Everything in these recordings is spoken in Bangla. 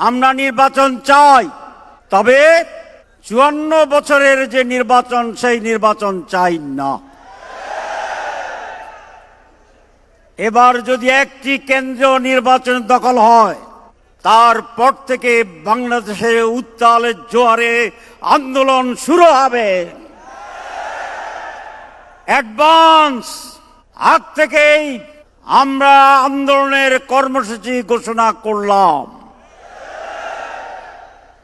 আমরা নির্বাচন চাই। তবে চুয়ান্ন বছরের যে নির্বাচন, সেই নির্বাচন চাই না। এবার যদি একটি কেন্দ্রীয় নির্বাচন দখল হয়, তারপর থেকে বাংলাদেশে উত্তালের জোয়ারে আন্দোলন শুরু হবে। অ্যাডভান্স আগ থেকেই আমরা আন্দোলনের কর্মসূচি ঘোষণা করলাম।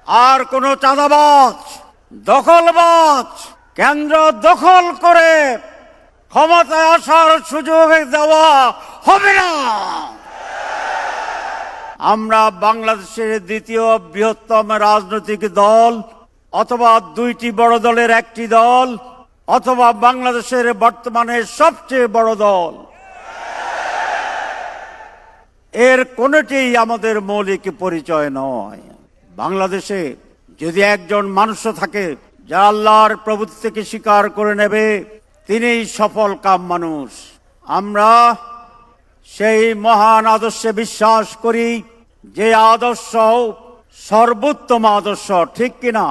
আর কোন চাঁদাবাজ, দখলবাজ, কেন্দ্র দখল করে ক্ষমতায় আসার সুযোগ দেওয়া হবে না। আমরা বাংলাদেশের দ্বিতীয় বৃহত্তম রাজনৈতিক দল অথবা দুইটি বড় দলের একটি দল অথবা বাংলাদেশের বর্তমানে সবচেয়ে বড় দল। এর কোনটি আমাদের মৌলিক পরিচয় নয়। বাংলাদেশে যদি একজন মানুষ থাকে যা আল্লাহর থেকে স্বীকার করে নেবে, তিনিই সফল কাম মানুষ। আমরা সেই মহান আদর্শে বিশ্বাস করি যে আদর্শ সর্বোত্তম আদর্শ ঠিক কিনা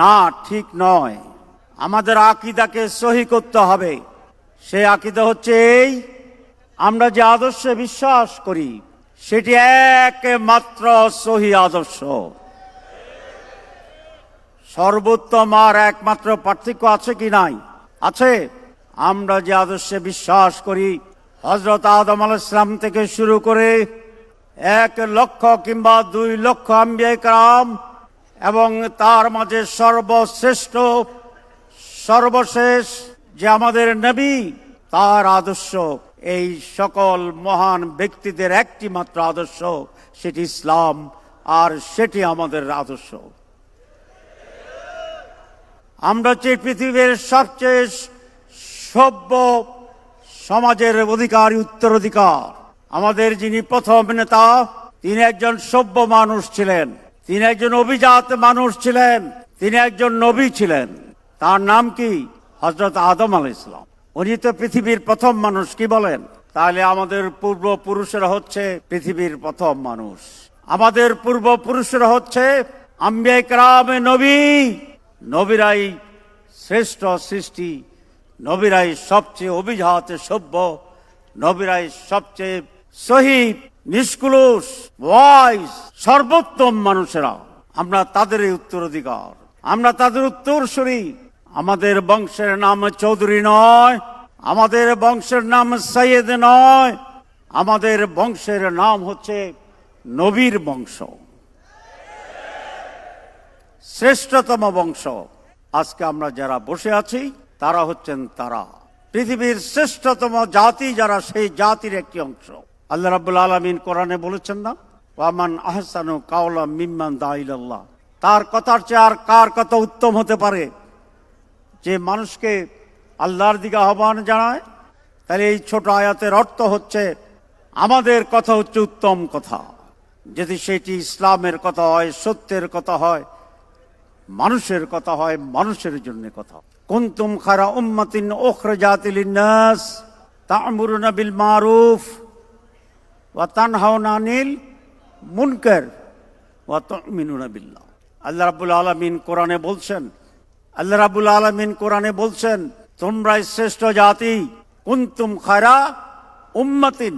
না, ঠিক নয়। আমাদের আকিদাকে সহি করতে হবে। সেই আকিদা হচ্ছে এই, আমরা যে আদর্শে বিশ্বাস করি সেটি একমাত্র সহি আদর্শ। সর্বোত্তম আর একমাত্র পার্থক্য আছে কি নাই? আছে। আমরা যে আদর্শে বিশ্বাস করি হজরত আদম আল ইসলাম থেকে শুরু করে এক লক্ষ কিংবা দুই লক্ষ আম্বিয়াম এবং তার মাঝে সর্বশ্রেষ্ঠ, সর্বশেষ যে আমাদের নবী, তার আদর্শ। এই সকল মহান ব্যক্তিদের একটি মাত্র আদর্শ, সেটি ইসলাম, আর সেটি আমাদের আদর্শ। আমরা হচ্ছে পৃথিবীর সবচেয়ে সভ্য সমাজের অধিকারী, উত্তরাধিকার। আমাদের যিনি প্রথম নেতা, তিনি একজন সভ্য মানুষ ছিলেন। তিনি একজন অভিজাত মানুষ ছিলেন। তিনি একজন নবী ছিলেন। তার নাম কি? হজরত আদম আল ইসলাম উনি তো পৃথিবীর প্রথম মানুষ, কি বলেন? তাহলে আমাদের পূর্বপুরুষেরা হচ্ছে পৃথিবীর প্রথম মানুষ। আমাদের পূর্বপুরুষরা হচ্ছে আম্বিয়া কামে নবী। নবীরাই শ্রেষ্ঠ সৃষ্টি, নবীরাই সবচেয়ে অভিজাত সভ্য, নবীরাই সবচেয়ে শহীদ নিষ্কুলুষ ওয়াইস সর্বোত্তম মানুষেরা। আমরা তাদের উত্তরাধিকার, আমরা তাদের উত্তর উত্তরসূরি। আমাদের বংশের নাম চৌধুরী নয়, আমাদের বংশের নাম সৈয়দ নয়, আমাদের বংশের নাম হচ্ছে নবীর বংশ। শ্রেষ্ঠতম বংশ। আজকে আমরা যারা বসে আছি, তারা হচ্ছেন তারা। পৃথিবীর শ্রেষ্ঠতম জাতি যারা, সেই জাতির একটি অংশ। আল্লাহ রাবুল আলমিন কোরআনে বলেছেন না, ওয়ামান আহসানু কাওলা মিম্মান দাইল্লাহ তার কথার চেয়ে আর কার কথা উত্তম হতে পারে? যে মানুষকে আল্লাহর দিকে আহ্বান জানায়, তাহলে এই ছোট আয়াতের অর্থ হচ্ছে, আমাদের কথা হচ্ছে উত্তম কথা। যদি সেটি ইসলামের কথা হয়, সত্যের কথা হয়, মানুষের কথা হয়, মানুষের জন্য কথা কুনতুম খারা উম্মাতিন উখরাজাতিল লিন্নাস, তা'মুরুনা বিল মারুফ ওয়া তানহাউনা আনিল মুনকার, ওয়া তু'মিনুনা বিল্লাহ। আল্লাহ রাব্বুল আলামিন কোরআনে বলছেন আল্লাহ রাব্বুল আলামিন কোরআনে বলছেন, তোমরাই শ্রেষ্ঠ জাতি, কুনতুম খারা উম্মাতিন।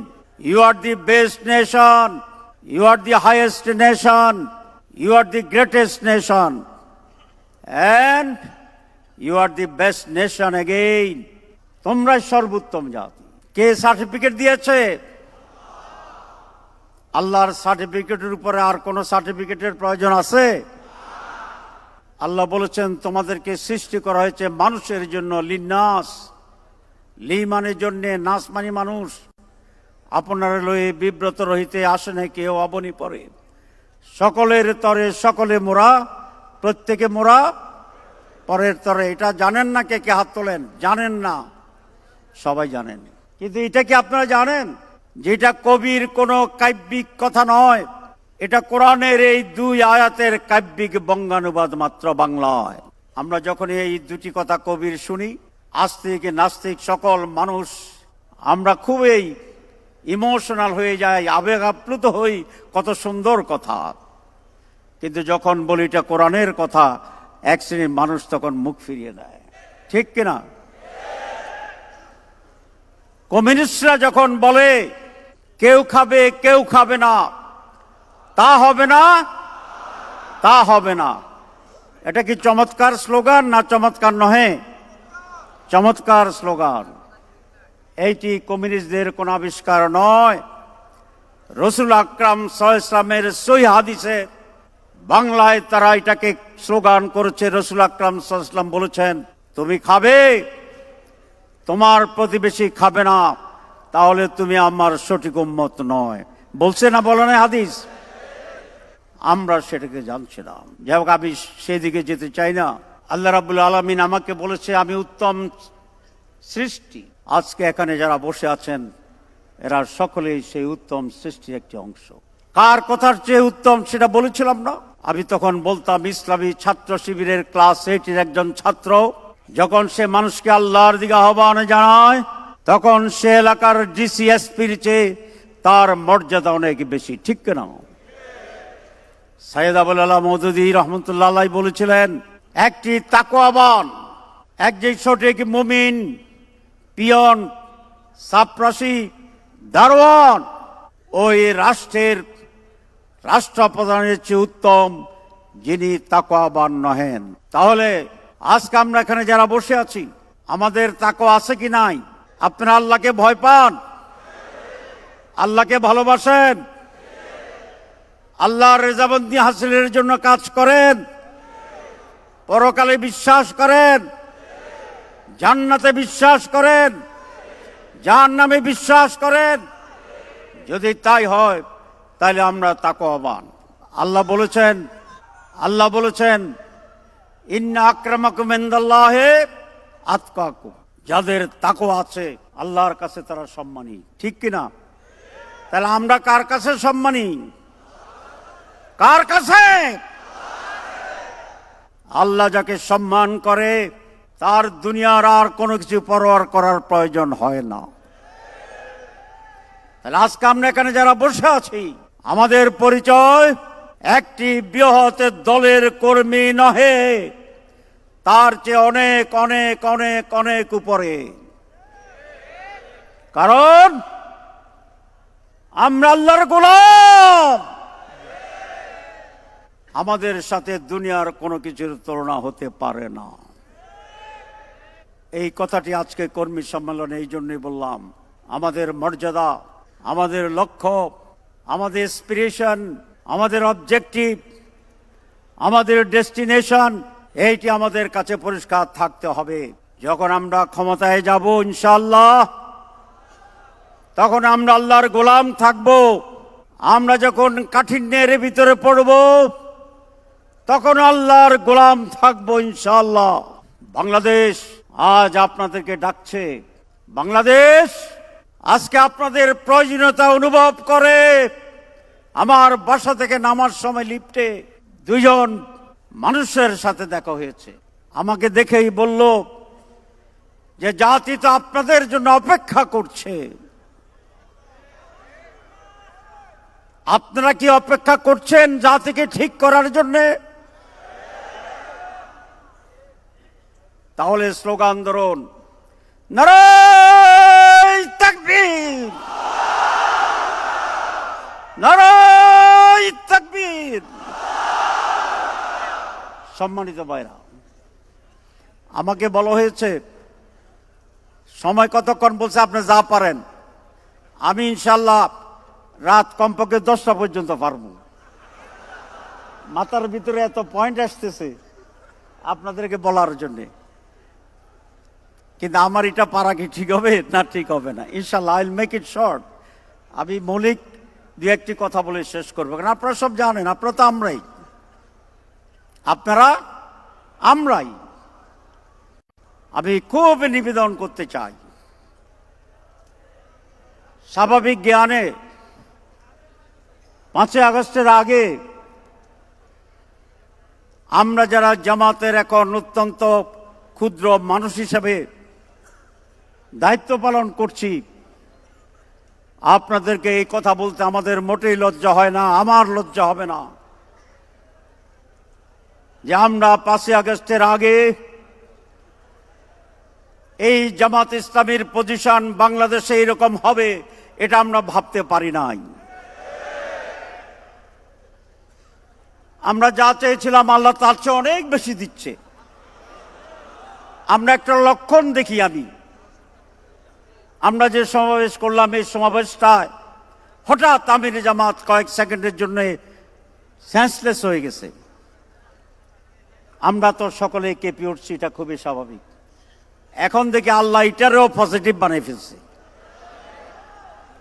You are the best nation you are the highest nation you are the greatest nation and you are the best nation again তোমরাই সর্বোত্তম জাতি। কে সার্টিফিকেট দিয়েছে? আল্লাহর সার্টিফিকেটের উপরে আর কোন সার্টিফিকেটের প্রয়োজন আছে? আল্লাহ বলেছেন, তোমাদেরকে সৃষ্টি করা হয়েছে মানুষের জন্য লিনাস লি মানে জন্যে নাস মানে মানুষ। আপনারা লয়ে বিব্রত রহিতে আসে না কেউ অবনি পরে। সকলের তরে সকলে মোরা, প্রত্যেকে মোরা। পরের তরে এটা জানেন না কে কে হাত তোলেন? জানেন না। সবাই জানেন। কিন্তু এটা কি আপনারা জানেন? যেটা কবির কোনো কাব্যিক কথা নয়। এটা কোরআনের এই দুই আয়াতের কাব্যিক বঙ্গানুবাদ মাত্র বাংলায়। আমরা যখন এই দুটি কথা কবির শুনি, আস্তিক, নাস্তিক, সকল মানুষ, আমরা খুবই ইমোশনাল হয়ে যায় আবেগ আপ্লুত হই, কত সুন্দর কথা। কিন্তু যখন বলি এটা কোরআনের কথা, এক শ্রেণির মানুষ তখন মুখ ফিরিয়ে দেয়। ঠিক কিনা? কমিউনিস্টরা যখন বলে, কেউ খাবে কেউ খাবে না তা হবে না, তা হবে না। এটা কি চমৎকার স্লোগান না চমৎকার নহে? চমৎকার স্লোগান। এইটি কমিউনিস্টদের কোন আবিষ্কার নয়। রসুল আকরাম ইসলামের সই হাদিসে বাংলায় তারা এটাকে স্লোগান করেছে, রসুল আকরাম ইসলাম বলেছেন, তুমি খাবে, তোমার প্রতিবেশী খাবে না, তাহলে তুমি আমার সঠিক উম্মত নয়। বলছে না বলো না হাদিস? আমরা সেটাকে জানছিলাম। যাই হোক, আমি সেদিকে যেতে চাই না। আল্লাহ রাবুল আলমিন আমাকে বলেছে, আমি উত্তম সৃষ্টি। আজকে এখানে যারা বসে আছেন, এরা সকলেই সেই উত্তম সৃষ্টির একটি অংশ। কার কথার চেয়ে উত্তম সেটা বলেছিলাম না? আমি তখন বলতাম, ইসলামী ছাত্র শিবিরের ক্লাস এইটের একজন ছাত্র, যখন সে মানুষকে আল্লাহর দিকে আহ্বান জানায়, তখন সে এলাকার ডিসিএসপির চেয়ে তার মর্যাদা অনেক বেশি। ঠিক কেনা? সাইয়েদ আবুল আল্লাহ মৌদুদি রহমতুল্লাহ বলেছিলেন, একটি তাকোয়াবান একজন সঠিক মুমিন, পিয়ন সাপ্রাসী দারোয়ান, ওই রাষ্ট্রের রাষ্ট্রপ্রধানের চেয়ে উত্তম যিনি তাকোয়াবান নহেন। তাহলে আজকে আমরা এখানে যারা বসে আছি, আমাদের তাকো আছে কি নাই? আপনারা আল্লাহকে ভয় পান? আল্লাহকে ভালোবাসেন? আল্লাহর রেজাবন্দি হাসিলের জন্য কাজ করেন। পরকালে বিশ্বাস করেন। জান্নাতে বিশ্বাস করেন। যার নামে বিশ্বাস করেন। যদি তাই হয় তাহলে আমরা তাকওয়াবান। আল্লাহ বলেছেন আল্লাহ বলেছেন, ইন্না আক্রমাকুম ইনদাল্লাহে আতকাকুম। যাদের তাকো আছে, আল্লাহর কাছে তারা সম্মানী। ঠিক কিনা? তাহলে আমরা কার কাছে সম্মানী? কার কাছে? আল্লাহ যাকে সম্মান করে, তার দুনিয়ার আর কোনো কিছু পরোয়ার করার প্রয়োজন হয় না। তাহলে আজকে আমরা এখানে যারা বসে আছি, আমাদের পরিচয় একটি বৃহৎ দলের কর্মী নহে, তার চেয়ে অনেক অনেক অনেক অনেক উপরে। কারণ আমরা আল্লাহর গোলাম। আমাদের সাথে দুনিয়ার কোনো কিছুর তুলনা হতে পারে না। এই কথাটি আজকে কর্মী সম্মেলনে এই জন্যই বললাম, আমাদের মর্যাদা, আমাদের লক্ষ্য, আমাদের ইন্সপিরেশন আমাদের অবজেক্টিভ আমাদের ডেস্টিনেশন এইটি আমাদের কাছে পরিষ্কার থাকতে হবে। যখন আমরা ক্ষমতায় যাব ইনশাল্লাহ তখন আমরা আল্লাহর গোলাম থাকব। আমরা যখন কাঠিন্যের ভিতরে পড়ব তখন আল্লাহর গোলাম থাকব ইনশাল্লাহ বাংলাদেশ আজ আপনাদেরকে ডাকছে। বাংলাদেশ আজকে আপনাদের প্রয়োজনীয়তা অনুভব করে। আমার বাসা থেকে নামার সময় লিফটে দুজন মানুষের সাথে দেখা হয়েছে। আমাকে দেখেই বলল যে জাতি তো আপনাদের জন্য অপেক্ষা করছে। আপনারা কি অপেক্ষা করছেন জাতিকে ঠিক করার জন্যে? তাহলে স্লোগান ধরুন নারাই তাকবীর। নারাই তাকবীর। সম্মানিত ভাইরা, আমাকে বলা হয়েছে, সময় কতক্ষণ বলছে আপনি যা পারেন, আমি ইনশাল্লাহ রাত কমপক্ষে দশটা পর্যন্ত পারব। মাথার ভিতরে এত পয়েন্ট আসতেছে আপনাদেরকে বলার জন্যে। কিন্তু আমার এটা পারা কি ঠিক হবে? না, ঠিক হবে না। ইনশাল্লাহ আইল মেক ইট শর্ট আমি মৌলিক দু একটি কথা বলে শেষ করব। কারণ আপনারা সব জানেন, আপনারা তো আমরাই। আপনারা আমরাই। আমি খুব নিবেদন করতে চাই। স্বাভাবিক জ্ঞানে পাঁচই আগস্টের আগে আমরা যারা জামাতের এখন অত্যন্ত ক্ষুদ্র মানুষ হিসেবে দায়িত্ব পালন করছি। আপনাদেরকে এই কথা বলতে আমাদের মোটেই লজ্জা হয় না, আমার লজ্জা হবে না। যে আমরা পাঁচই আগস্টের আগে এই জামাত ইসলামীর পজিশন বাংলাদেশে এরকম হবে, এটা আমরা ভাবতে পারি নাই। আমরা যা চেয়েছিলাম আল্লাহ তার চেয়ে অনেক বেশি দিচ্ছে। আমরা একটা লক্ষণ দেখি আমি। আমরা যে সমাবেশ করলাম, এই সমাবেশটায় হঠাৎ আমির জামাত কয়েক সেকেন্ডের জন্য সেন্সলেস হয়ে গেছে। আমরা তো সকলে কেঁপে উঠছি, এটা খুবই স্বাভাবিক। এখন দেখি আল্লাহ এটারও পজিটিভ বানিয়ে ফেলছে।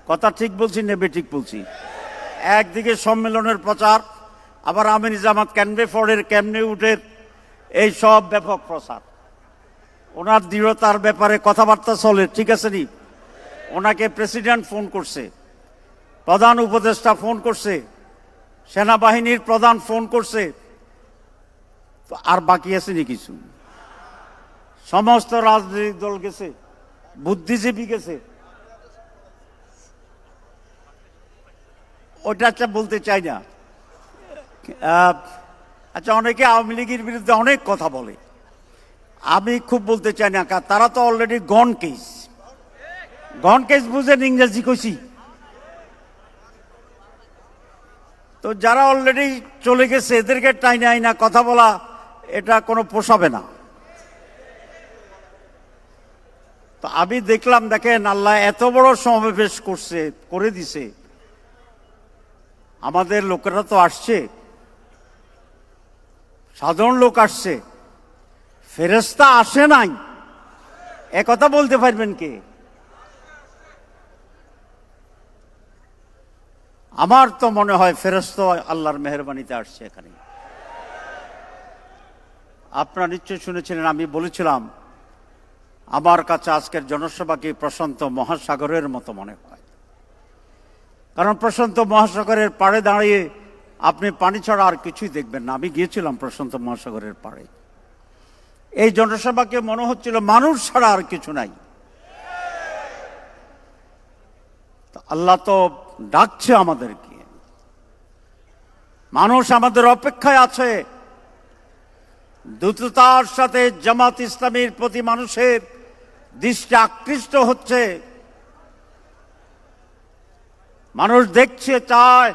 কথা ঠিক বলছি নেবে ঠিক বলছি? একদিকে সম্মেলনের প্রচার, আবার আমির জামাত ক্যানবে ফোর্ডের ক্যামনে উঠের এই সব ব্যাপক প্রচার। ওনার দৃঢ়তার ব্যাপারে কথাবার্তা চলে, ঠিক আছে নি? ওনাকে প্রেসিডেন্ট ফোন করছে, প্রধান উপদেষ্টা ফোন করছে, সেনাবাহিনীর প্রধান ফোন করছে, আর বাকি আছে নি কিছু। সমস্ত রাজনৈতিক দল গেছে, বুদ্ধিজীবী গেছে। ওটা আচ্ছা বলতে চাই না। আচ্ছা অনেকে আওয়ামী লীগের বিরুদ্ধে অনেক কথা বলে। আমি খুব বলতে চাই না তারা তো already gone case gone case বুঝেন ইংরেজি কইছি। তো যারা অলরেডি চলে গেছে, এদেরকে টাইনে আইনা কথা বলা, এটা কোনো পোষাবে না। তো আমি দেখলাম, দেখেন আল্লাহ এত বড় সমাবেশ করছে, করে দিছে। আমাদের লোকেরা তো আসছে। সাধারণ লোক আসছে। ফেরেস্তা আসে নাই। একথা বলতে পারবেন কে? আমার তো মনে হয় ফেরস্ত আল্লাহর মেহরবানিতে আসছে এখানে। আপনারা নিশ্চয় শুনেছিলেন, আমি বলেছিলাম, আমার কাছে আজকের জনসভাকে প্রশান্ত মহাসাগরের মতো মনে হয়? কারণ প্রশান্ত মহাসাগরের পাড়ে দাঁড়িয়ে আপনি পানি ছাড়া আর কিছুই দেখবেন না। আমি গিয়েছিলাম প্রশান্ত মহাসাগরের পাড়ে। এই জনসভাকে মনে হচ্ছিল মানুষ ছাড়া আর কিছু নাই। আল্লাহ তো ডাকছে আমাদেরকে। মানুষ আমাদের অপেক্ষায় আছে। দ্রুততার সাথে জামাত ইসলামীর প্রতি মানুষের দৃষ্টি আকৃষ্ট হচ্ছে। মানুষ দেখছে, চায়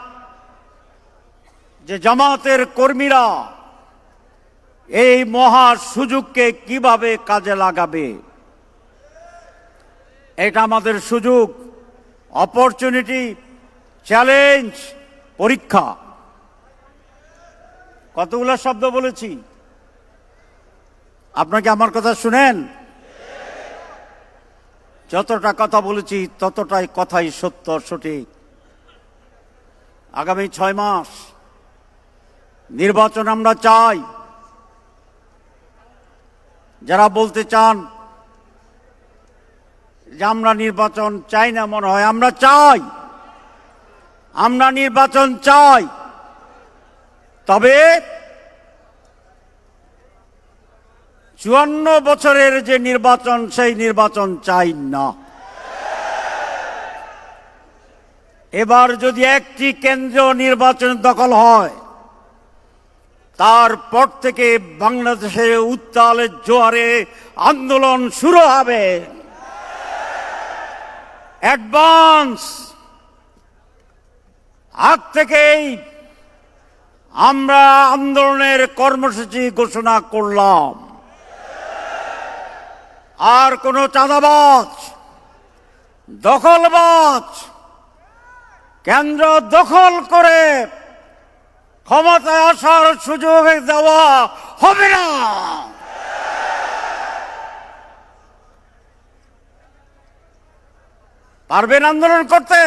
যে জামাতের কর্মীরা এই মহা সুযোগকে কীভাবে কাজে লাগাবে। এটা আমাদের সুযোগ, অপরচুনিটি চ্যালেঞ্জ পরীক্ষা। কতগুলো শব্দ বলেছি? আপনাকে আমার কথা শুনেন? যতটা কথা বলেছি, ততটাই কথাই সত্য, সঠিক। আগামী ছয় মাস নির্বাচন আমরা চাই। যারা বলতে চান যে আমরা নির্বাচন চাই না মনে হয়, আমরা চাই। আমরা নির্বাচন চাই। তবে চুয়ান্ন বছরের যে নির্বাচন, সেই নির্বাচন চাই না। এবার যদি একটি কেন্দ্র নির্বাচন দখল হয়, তারপর থেকে বাংলাদেশে উত্তালের জোয়ারে আন্দোলন শুরু হবে। অ্যাডভান্স আগ থেকেই আমরা আন্দোলনের কর্মসূচি ঘোষণা করলাম। আর কোনো চাঁদাবাজ, দখলবাজ, কেন্দ্র দখল করে ক্ষমতায় আসার সুযোগ দেওয়া হবে না। পারবেন আন্দোলন করতে?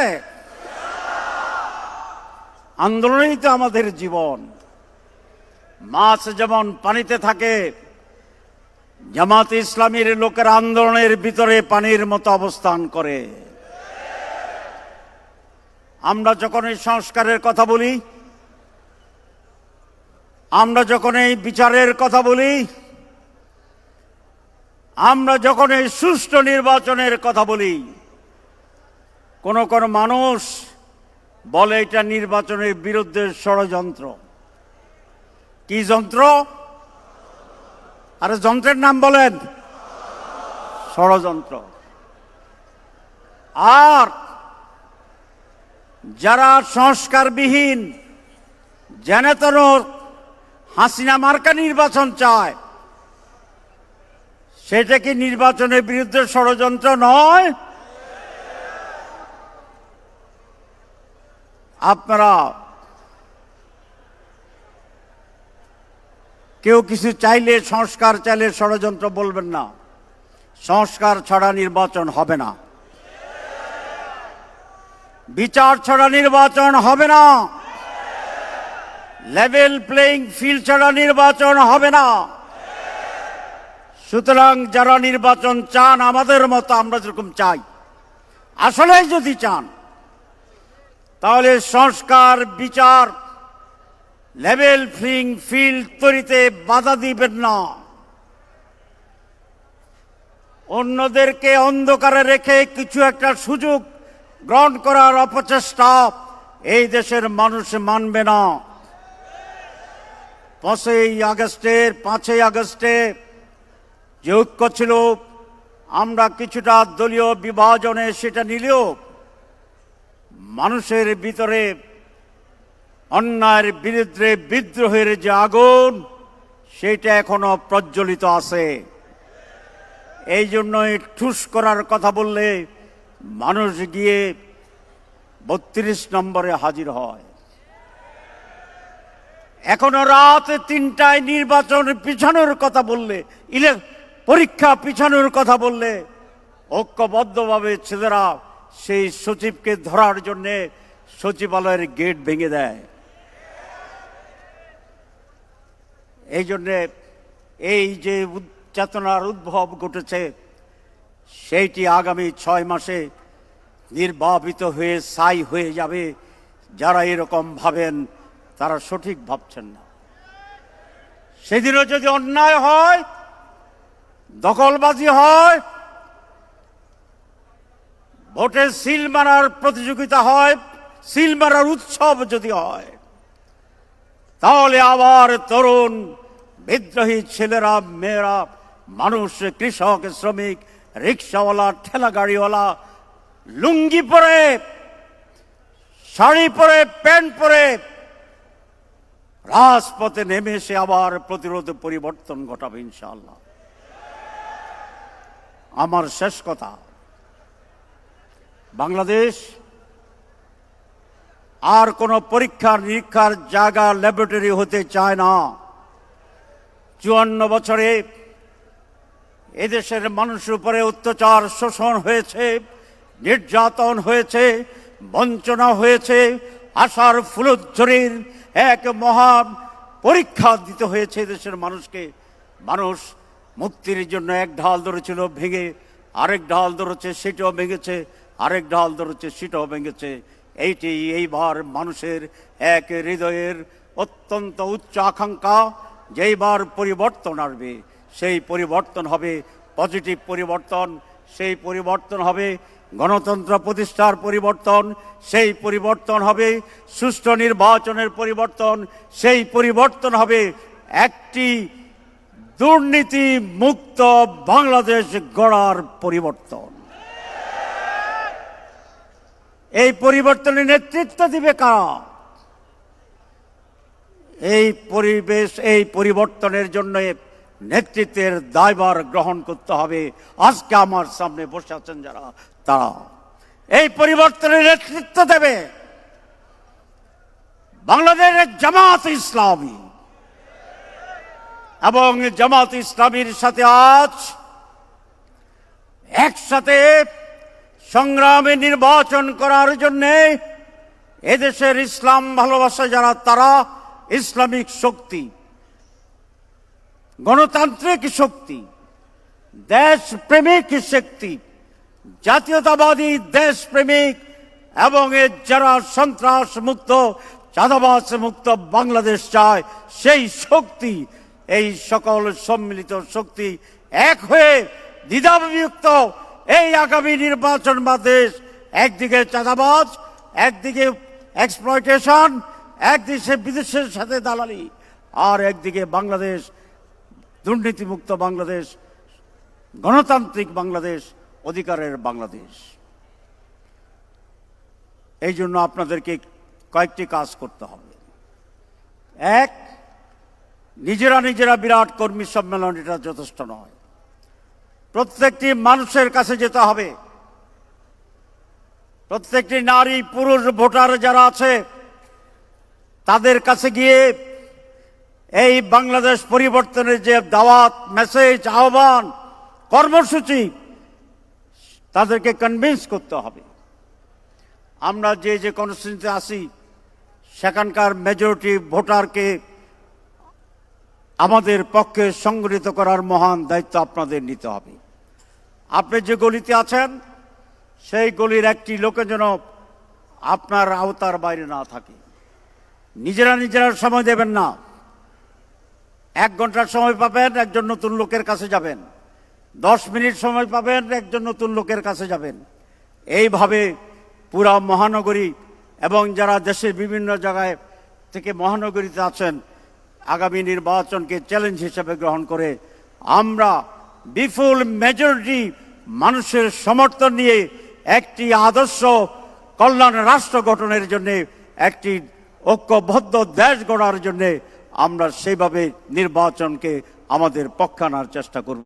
আন্দোলনই তো আমাদের জীবন। মাছ যেমন পানিতে থাকে, জামাত ইসলামীর লোকের আন্দোলনের ভিতরে পানির মতো অবস্থান করে। আমরা যখন এই সংস্কারের কথা বলি, আমরা যখন এই বিচারের কথা বলি, আমরা যখন এই সুষ্ঠু নির্বাচনের কথা বলি, কোন কোন মানুষ বলে এটা নির্বাচনের বিরুদ্ধে ষড়যন্ত্র। কি যন্ত্র? আরে যন্ত্রের নাম বলেন। ষড়যন্ত্র। আর যারা সংস্কারবিহীন জেনেতন হাসিনা মার্কা নির্বাচন চায়, সেটা কি নির্বাচনের বিরুদ্ধে ষড়যন্ত্র নয়? আপনারা কেউ কিছু চাইলে সংস্কার চাইলে ষড়যন্ত্র বলবেন না। সংস্কার ছাড়া নির্বাচন হবে না। বিচার ছাড়া নির্বাচন হবে না। লেভেল প্লেইং ফিল্ড ছাড়া নির্বাচন হবে না। সুতরাং যারা নির্বাচন চান, আমাদের মতো আমরা যেরকম চাই আসলে যদি চান তাহলে সংস্কার, বিচার, লেভেল ফ্লিং ফিল্ড তৈরিতে বাধা দিবেন না। অন্যদেরকে অন্ধকারে রেখে কিছু একটা সুযোগ গ্রহণ করার অপচেষ্টা এই দেশের মানুষ মানবে না। পাঁচই আগস্টের, পাঁচই আগস্টে যে ঐক্য ছিল, আমরা কিছুটা দলীয় বিভাজনে সেটা নিলেও মানুষের ভিতরে অন্যায়ের বিরুদ্ধে বিদ্রোহের যে আগুন সেটা এখনও প্রজ্বলিত আছে। এই জন্যই ঠুস করার কথা বললে মানুষ গিয়ে বত্রিশ নম্বরে হাজির হয়। এখনও রাত তিনটায় নির্বাচন পিছানোর কথা বললে, ইলে, পরীক্ষা পিছানোর কথা বললে ঐক্যবদ্ধভাবে ছেলেরা সেই সচিবকে ধরার জন্যে সচিবালয়ের গেট ভেঙে দেয়। এই জন্যে এই যে চেতনার উদ্ভব ঘটেছে, সেইটি আগামী ছয় মাসে নির্বাপিত হয়ে সাই হয়ে যাবে। যারা এরকম ভাবেন, তারা সঠিক ভাবছেন না। সেদিনও যদি অন্যায় হয়, দখলবাজি হয় ভোটে সিল মারার প্রতিযোগিতা হয়, সিল মারার উৎসব যদি হয়, তাহলে আবার তরুণ, বিদ্রোহী ছেলেরা, মেয়েরা, মানুষ, কৃষক, শ্রমিক, রিক্সাওয়ালা ঠেলা গাড়িওয়ালা লুঙ্গি পরে, শাড়ি পরে, প্যান্ট পরে, রাজপথে নেমে এসে আবার প্রতিরোধ পরিবর্তন ঘটাবে ইনশাল্লাহ আমার শেষ কথা বাংলাদেশ আর কোনো পরীক্ষার নিরীক্ষার জায়গা ল্যাবরেটরি হতে চায় না। চুয়ান্ন বছরে এদেশের মানুষের উপরে অত্যাচার শোষণ হয়েছে, নির্যাতন হয়েছে, বঞ্চনা হয়েছে, আশার ফুলোজ্জরির এক মহান পরীক্ষা দিতে হয়েছে দেশের মানুষকে। মানুষ মুক্তির জন্য এক ঢাল ধরেছিল, ভেঙে আরেক ঢাল ধরেছে, সেটাও ভেঙেছে। আরেক ঢাল ধরেছে, সেটাও ভেঙেছে। এইটি এইবার মানুষের এক হৃদয়ের অত্যন্ত উচ্চ আকাঙ্ক্ষা, যেইবার পরিবর্তন আসবে, সেই পরিবর্তন হবে পজিটিভ পরিবর্তন, সেই পরিবর্তন হবে গণতন্ত্র প্রতিষ্ঠার পরিবর্তন, সেই পরিবর্তন হবে সুষ্ঠু নির্বাচনের পরিবর্তন, সেই পরিবর্তন হবে একটি দুর্নীতি মুক্ত বাংলাদেশ গড়ার পরিবর্তন। এই পরিবর্তনের নেতৃত্ব দিবে কারা? এই পরিবেশ, এই পরিবর্তনের জন্য নেতৃত্বের দায়ভার গ্রহণ করতে হবে। আজকে আমার সামনে বসে আছেন যারা, তারা। এই পরিবর্তনের নেতৃত্ব দেবে বাংলাদেশের জামাত ইসলামী। এবং জামাত ইসলামীর সাথে আজ একসাথে সংগ্রামে নির্বাচন করার জন্যে এদেশের ইসলাম ভালোবাসা যারা, তারা ইসলামিক শক্তি, গণতান্ত্রিক শক্তি দেশ প্রেমিক শক্তি, জাতীয়তাবাদী দেশ প্রেমিক এবং এর যারা সন্ত্রাস মুক্ত চাঁদাবাস মুক্ত বাংলাদেশ চায়, সেই শক্তি, এই সকল সম্মিলিত শক্তি এক হয়ে দ্বিধাবিযুক্ত এই আগামী নির্বাচন বাদেশ একদিকে চাঁদাবাজ, একদিকে এক্সপ্লয়টেশন একদিকে বিদেশের সাথে দালালি, আর একদিকে বাংলাদেশ, দুর্নীতিমুক্ত বাংলাদেশ, গণতান্ত্রিক বাংলাদেশ, অধিকারের বাংলাদেশ। এই জন্য আপনাদেরকে কয়েকটি কাজ করতে হবে। এক, নিজেরা নিজেরা বিরাট কর্মী সম্মেলন এটা যথেষ্ট নয়। প্রত্যেকটি মানুষের কাছে যেতে হবে। প্রত্যেকটি নারী, পুরুষ, ভোটার যারা আছে, তাদের কাছে গিয়ে এই বাংলাদেশ পরিবর্তনের যে দাওয়াত, মেসেজ, আহ্বান, কর্মসূচি, তাদেরকে কনভিন্স করতে হবে। আমরা যে যে কনস্টিটিউন্সিতে আসি সেখানকার মেজরিটি ভোটারকে আমাদের পক্ষে সংগঠিত করার মহান দায়িত্ব আপনাদের নিতে হবে। আপনি যে গলিতে আছেন, সেই গলির একটি লোকে যেন আপনার আওতার বাইরে না থাকে। নিজেরা নিজেরা সময় দেবেন না। এক ঘণ্টার সময় পাবেন, একজন নতুন লোকের কাছে যাবেন। দশ মিনিট সময় পাবেন, একজন নতুন লোকের কাছে যাবেন। এইভাবে পুরা মহানগরী এবং যারা দেশের বিভিন্ন জায়গায় থেকে মহানগরীতে আছেন, আগামী নির্বাচনকে চ্যালেঞ্জ হিসেবে গ্রহণ করে আমরা বিপুল মেজরিটি মানুষের সমর্থন নিয়ে একটি আদর্শ কল্যাণ রাষ্ট্র গঠনের জন্যে, একটি ঐক্যবদ্ধ দেশ গড়ার জন্যে আমরা সেইভাবে নির্বাচনকে আমাদের পক্ষানার চেষ্টা করব।